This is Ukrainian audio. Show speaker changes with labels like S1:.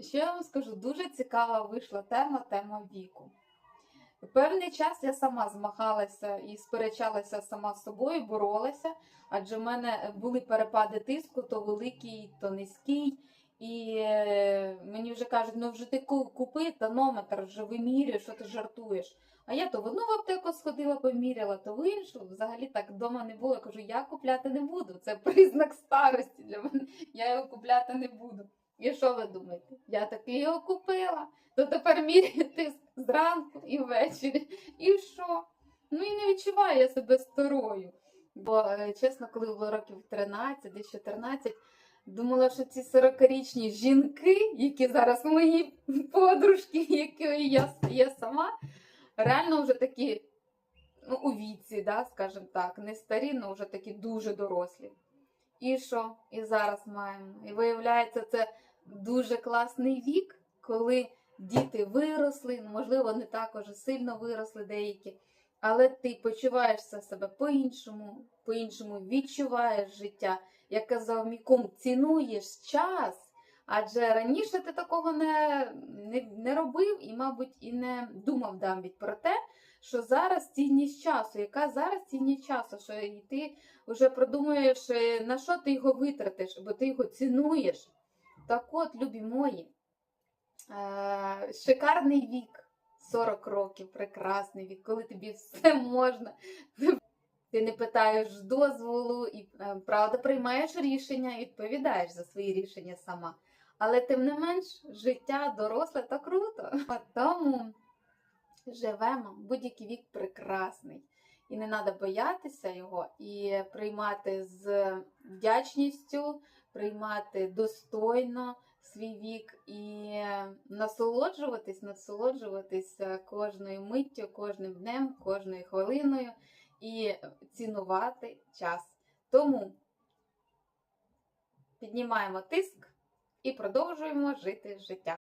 S1: Що я вам скажу, дуже цікава вийшла тема, тема віку. Певний час я сама змагалася і сперечалася сама з собою, боролася, адже в мене були перепади тиску, то великий, то низький. І е, мені вже кажуть, ну вже ти купи тонометр, вже вимірюєш, що ти жартуєш. А я то в одну в аптеку сходила, поміряла, то в іншу. Взагалі так вдома не було. Я кажу, я купляти не буду. Це признак старості для мене. Я його купляти не буду. І що ви думаєте? Я таки його купила. То тепер міряю тиск зранку і ввечері. І що? Ну і не відчуваю я себе старою. Бо, е, чесно, коли було років 13, десь 14, думала, що ці 40-річні жінки, які зараз мої подружки, які я, я сама, реально вже такі ну, у віці, да, скажімо так, не старі, але вже такі дуже дорослі. І що? І зараз маємо. І виявляється, це дуже класний вік, коли діти виросли, ну, можливо, не так уже сильно виросли деякі, але ти почуваєшся себе по-іншому, по-іншому відчуваєш життя. Як казав мій цінуєш час. Адже раніше ти такого не, не, не робив і, мабуть, і не думав навіть про те, що зараз цінність часу. Яка зараз цінність часу? Що і ти вже продумуєш, е, на що ти його витратиш, бо ти його цінуєш. Так от, любі мої, е, шикарний вік, 40 років, прекрасний вік, коли тобі все можна. Ти не питаєш дозволу і е, правда приймаєш рішення і відповідаєш за свої рішення сама. Але тим не менш, життя доросле то круто. Тому живемо, будь-який вік прекрасний. І не треба боятися його і приймати з вдячністю, приймати достойно свій вік і насолоджуватись, насолоджуватись кожною миттю, кожним днем, кожною хвилиною і цінувати час. Тому піднімаємо тиск і продовжуємо жити життя.